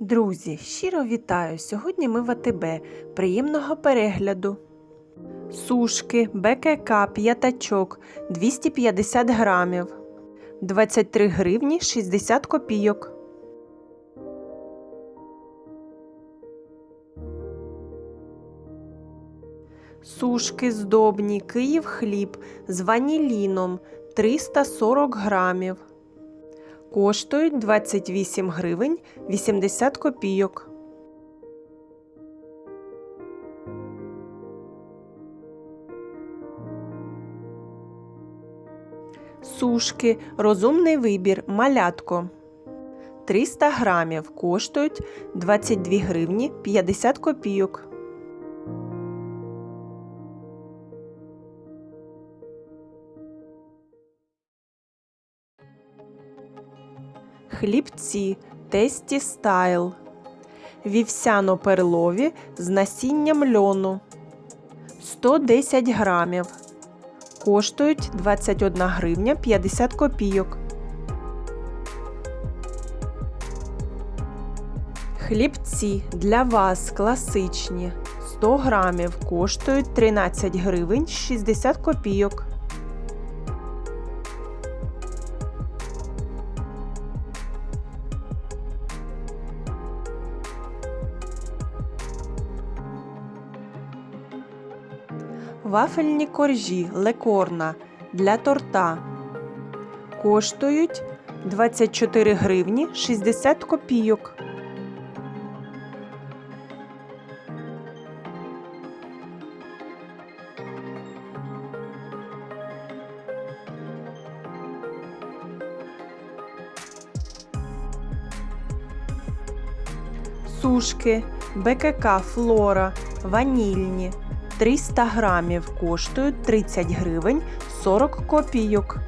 Друзі, щиро вітаю! Сьогодні ми в АТБ. Приємного перегляду. Сушки, БКК, п'ятачок 250 грамів. 23 гривні 60 копійок. Сушки здобні, Київ хліб з ваніліном 340 грамів. Коштують 28 гривень 80 копійок. Сушки, розумний вибір, малятко. 300 грамів коштують 22 гривні 50 копійок. Хлібці Тесті Стайл. Вівсяно-перлові з насінням льону 110 грамів. Коштують 21 гривня 50 копійок. Хлібці для вас класичні 100 грамів коштують 13 гривень 60 копійок. Вафельні коржі лекорна для торта коштують 24 гривні 60 копійок. Сушки БКК Флора ванільні 300 грамів коштують 30 гривень 40 копійок.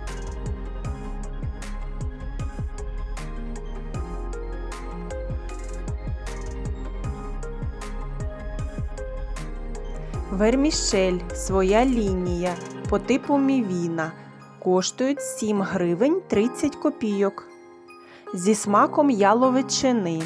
Вермішель своя лінія по типу мівіна коштують 7 гривень 30 копійок. Зі смаком яловичини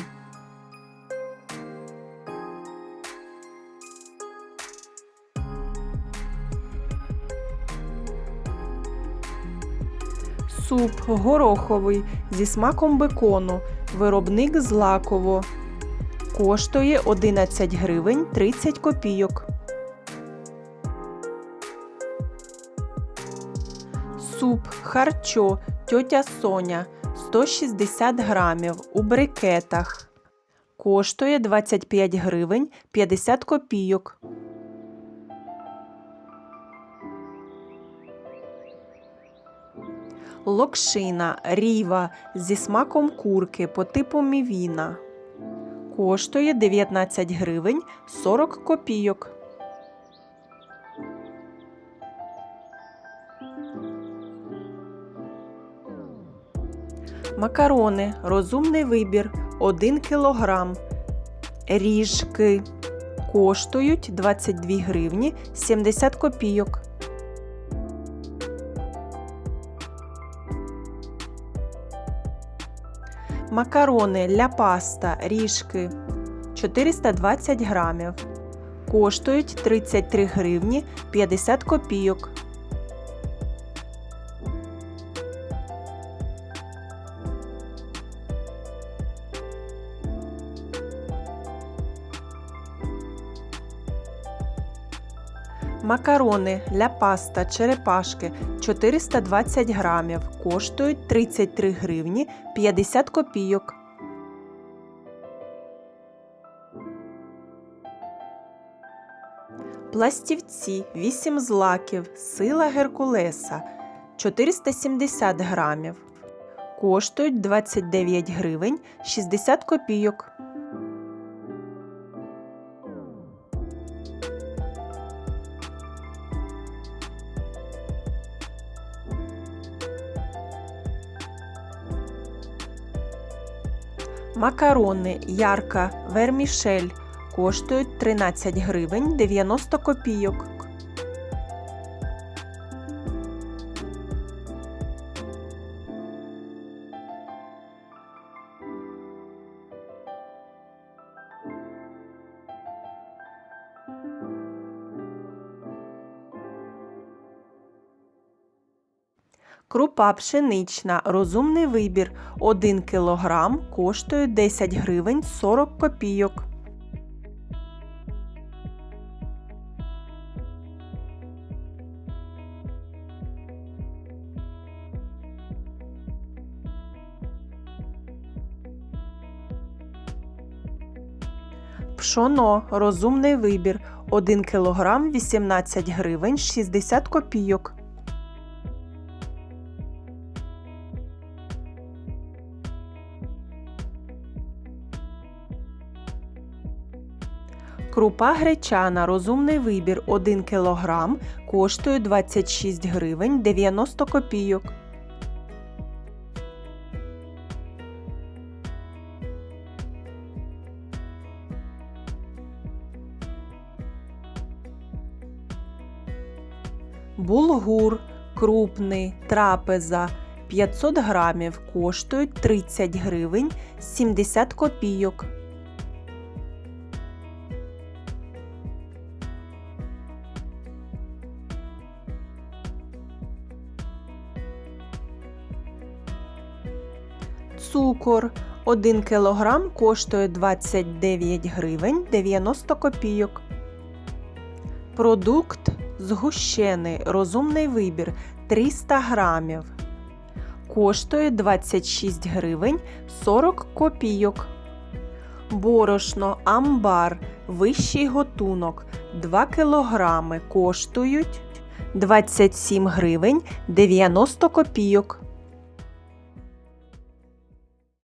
Суп гороховий зі смаком бекону. Виробник Злаково. Коштує 11 гривень 30 копійок. Суп харчо тьотя Соня 160 грамів у брикетах. Коштує 25 гривень 50 копійок. Локшина ріва зі смаком курки по типу мівіна. Коштує 19 гривень 40 копійок. Макарони розумний вибір 1 кілограм. Ріжки коштують 22 гривні 70 копійок. Макарони ля паста ріжки 420 грамів. Коштують 33 гривні 50 копійок. Макарони ля паста черепашки 420 грамів. Коштують 33 гривні 50 копійок. Пластівці 8 злаків. Сила Геркулеса 470 грамів. Коштують 29 гривень 60 копійок. Макарони ярка вермішель коштують 13 гривень 90 копійок. Крупа пшенична, розумний вибір 1 кг коштує 10 гривень 40 копійок. Пшоно розумний вибір 1 кг 18 гривень 60 копійок. Крупа гречана розумний вибір 1 кг коштує 26 гривень 90 копійок. Булгур крупний трапеза 500 грамів коштують 30 гривень 70 копійок. Цукор 1 кг коштує 29 гривень 90 копійок. Продукт згущений розумний вибір 300 грамів. Коштує 26 гривень 40 копійок. Борошно амбар вищий готунок 2 кілограми коштують 27 гривень 90 копійок.